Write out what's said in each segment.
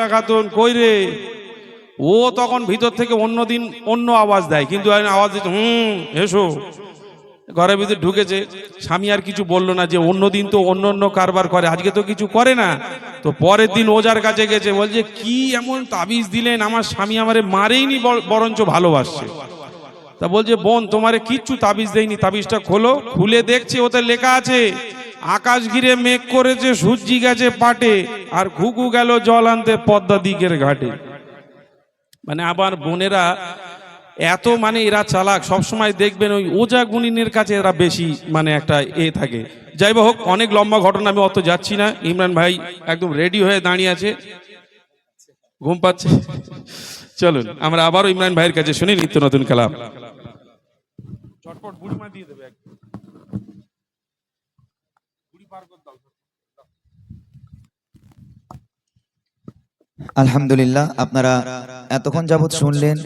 বিসমিল্লা খাতুন কই রে? ও তখন ভিতর থেকে অন্য দিন অন্য আওয়াজ দেয়, কিন্তু আওয়াজ দিচ্ছে হুম, এসো। ঘরের ভিতরে ঢুকেছে, স্বামী আর কিছু বলল না যে অন্য দিন তো অন্য অন্য কারবার করে, আজকে তো কিছু করে না। তো পরের দিন ওজার কাছে গেছে, বলছে, কি এমন তাবিজ দিলেন, আমার স্বামী আমারে মারেইনি, বর- বরঞ্চ ভালোবাসছে। তা বলছে, বোন, তোমারে কিচ্ছু তাবিজ দেয়নি তাবিজটা খোলো, খুলে দেখছে, ওতে লেখা আছে। আকাশ ঘিরে মেঘ করেছে, সূর্যি গেছে পাটে, আর ঘুঘু গেল জল আনতে পদ্মা দিকের ঘাটে। মানে আবার বোনেরা এত মানে এরা চালাক, সবসময় দেখবেন ওই ওজা গুনিনের কাছে এরা বেশি মানে একটা এ থাকে। যাই হোক, অনেক লম্বা ঘটনা, আমি অত যাচ্ছি না। ইমরান ভাই একদম রেডি হয়ে দাঁড়িয়ে আছে। ঘুম পাচ্ছে। চলুন, আমরা আবারও ইমরান ভাইয়ের কাছে শুনি নিত্য নতুন কালাম। চটপট বুড়িমা দিয়ে দেবে একদম। বুড়ি পার করে দাও। আলহামদুলিল্লাহ, আপনারা এতক্ষণ যাবৎ শুনলেন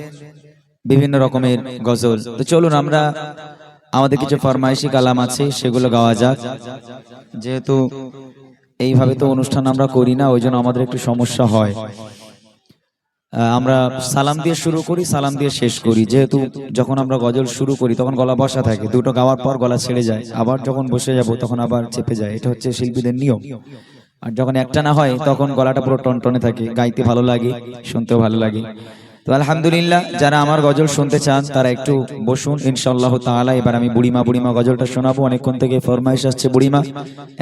বিভিন্ন রকমের গজল। তো চলুন আমরা, আমাদের কিছু ফরমাইশি কালাম আছে, সেগুলো গাওয়া যাক। যেহেতু এইভাবে তো অনুষ্ঠান আমরা করি না, ওই জন্য আমাদের একটু সমস্যা হয়। আমরা সালাম দিয়ে শুরু করি, সালাম দিয়ে শেষ করি। যেহেতু যখন আমরা গজল শুরু করি, তখন গলা বসা থাকে। দুটো গাওয়ার পর গলা ছেড়ে যায়। আবার যখন বসে যাব, তখন আবার চেপে যায়। এটা হচ্ছে শিল্পীদের নিয়ম। আর যখন একটা না হয়, তখন গলাটা পুরো টনটনে থাকে। গাইতে ভালো লাগে, শুনতেও ভালো লাগে। তো আলহামদুলিল্লাহ, যারা আমার গজল শুনতে চান, তারা একটু বসুন ইনশাল্লাহ তাআলা। এবার আমি বুড়িমা বুড়িমা গজলটা শোনাবো। অনেকক্ষণ থেকে ফরমাইশ আসছে বুড়িমা।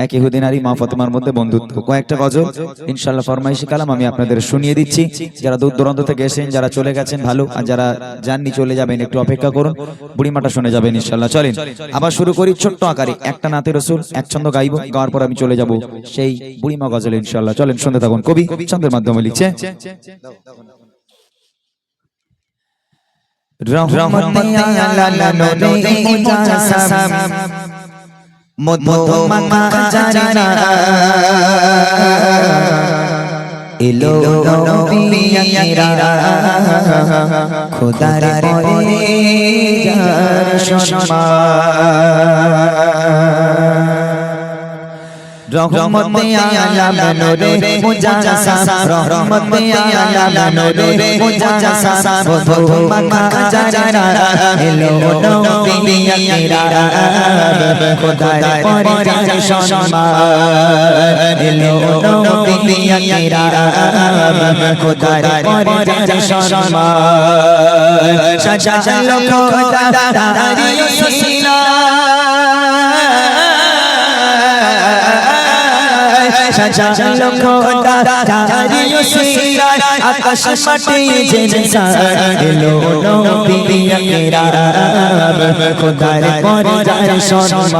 এক ইহুদিন আরই মা ফাতেমার মধ্যে বন্ধুত্ব। কয়েকটা গজল ইনশাল্লাহ ফরমাইশি কালাম আমি আপনাদের শুনিয়ে দিচ্ছি। যারা দূর দূরান্ত থেকে এসেছেন, যারা চলে গেছেন, ভালো। আর যারা যাননি, চলে যাবেন, একটু অপেক্ষা করুন। বুড়িমাটা শুনে যাবেন ইনশাল্লাহ চলেন, আবার শুরু করি ছোট্ট আকারে। একটা নাতে রসুল, এক ছন্দ গাইবো, গাওয়ার পর আমি চলে যাব সেই বুড়িমা গজল ইনশাল্লাহ চলেন, শুনতে থাকুন। কবি, ছন্দের মাধ্যমে লিখছে রহমতে আলা নূরে মুজাসসাম মধু মাখা জানা এলো খোদার পরে যার সম্মান রহমতে আলাম নূরে মুজাসসা রহমতে আলাম নূরে মুজাসসা বধু মাখা জানা এলো নবী আকিরা খোদার পরে সম্মান। এলো নবী আকিরা খোদার পরে সম্মান। সাজালো খোদা দাঁড়িয়ে সাজালো খোদা তারিও সিরায় আকাশ মাটি জেনে সারলো নবী আকরাম খোদার পরে যার সম্মান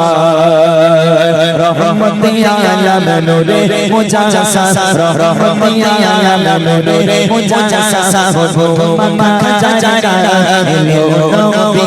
রহমতে আলাম নূরে মুজাসসা রহমতে আলাম নূরে মুজাসসা বধু মাখা জারা এলো নবী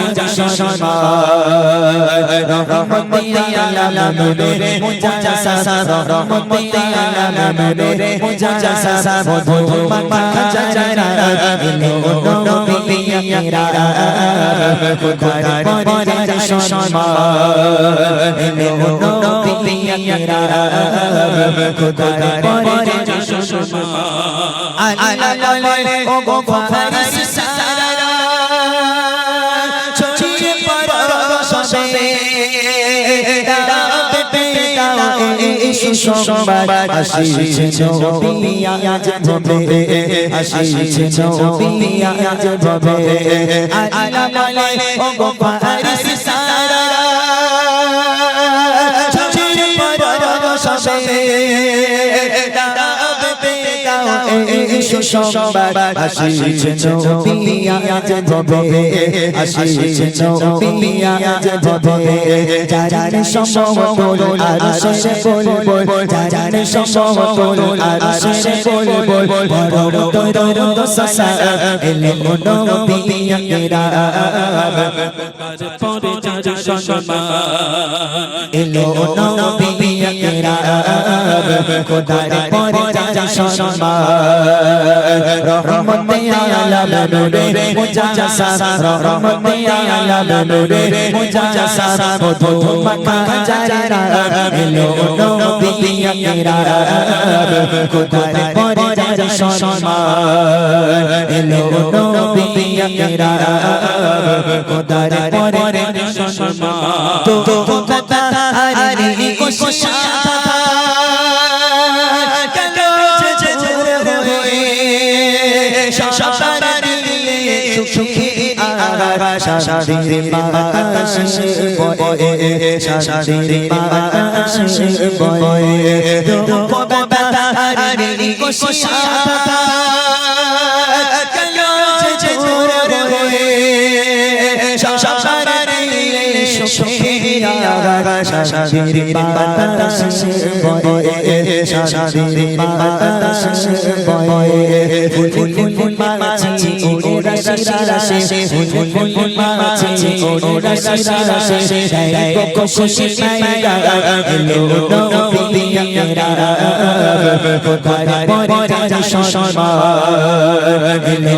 আল্লাহ ও গো ফারিস সুসংবাদ আসিছে নবী আজ ভবে আসিছে নবী আজ ভবে আল্লাহ বলে ও গো ফারিস সারা সুসংবাদ আসিছে নবী ভবে আসিছে নবী ভবে যার সমতল আর সে বলব সমতল আর সে বড় তৈর সসা এলে নবী আকেরা পরে যার সম্মান। এলো নবী আকেরা খোদার পরে সম্মান রহমতে আলাম নূরে মুজাসসা রহমতে আলাম নূরে মুজাসসা মধু মাখা জারা এলো নবী আকেরা খোদার পরে যার সম্মান এলো নবী আকেরা খোদার পরে সম্মান তো তো আরে কোশা সুখী আকাশ শাশির বাতাস বয়ে শাশির বাতাস বয়ে তো বাতা আরে কোশা শাশির বাতাস বয়ে শাশির বাতাস বয়ে ফুল ফুল মাছি ওরে রাশি রাশি ফুল ফুল মাছি ওরে রাশি রাশি দাই কোকো খুশি পাইয়া এলো নবী আকেরা খোদার পরে যার সম্মান এলো